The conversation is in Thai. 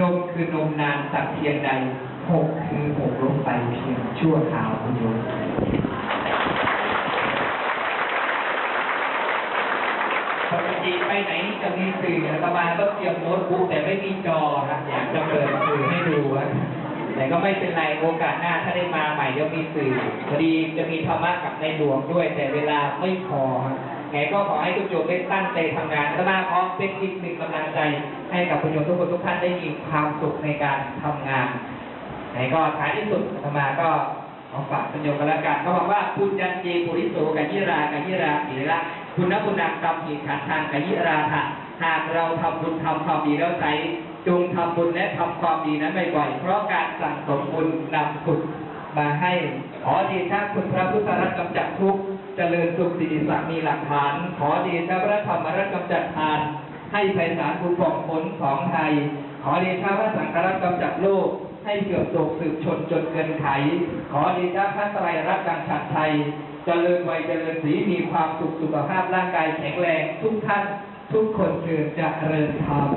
นมคือนมนานสักเพียงใดหกคือหกลงไปเพียงชั่วคราวคุณโยมปกติไปไหนจะมีสื่ออาตมาต้องเตรียมโน้ตบุ๊กแต่ไม่มีจอครับอยากจะเปิดสื่อให้ดูแต่ก็ไม่เป็นไรโอกาสหน้าถ้าได้มาใหม่เดี๋ยวมีสื่อพอดีจะมีธรรมะกับในหลวงด้วย แต่เวลาไม่พอครับ ไงก็ขอให้คุณโยมได้ตั้งใจทำงานอาตมาขอเป็นอีกหนึ่งกำลังใจ ให้กับคุณโยมทุกคนทุกท่านได้มีความสุขในการทำงานไหนก็ท้ายที่สุดอาตมาก็ขอฝากประโยชน์กันล้วกันเขาบอกว่าปุญญันเจปุริโสกัยิรากัยิราศีละคุณนคุณังกรรมหิขันทางกัยิราถะหากเราทำบุญทำความดีแล้วใช้จงทำบุญและทำความดีนั้นบ่อยๆเพราะการสั่งสมบุญนำสุขมาให้ขอดีถ้าคุณพระพุทธรัตน์กำจัดทุกข์ เจริญสุขสิริสักมีหลักฐาน ขอดีถ้าพระธรรมรัตน์กำจัดทาน ให้ไพศาลบุญของผลของไทย ขอเดชะพระสังฆรัตน์กำจัดโลก ให้เกือบโศกสืบชนจนเกินไข ขอเดชะพระไตรรัตน์ดังฉัดไทย เจริญวัยเจริญสีมีความสุขสุขภาพร่างกายแข็งแรงทุกท่านทุกคนเกิดจะเริญธรรม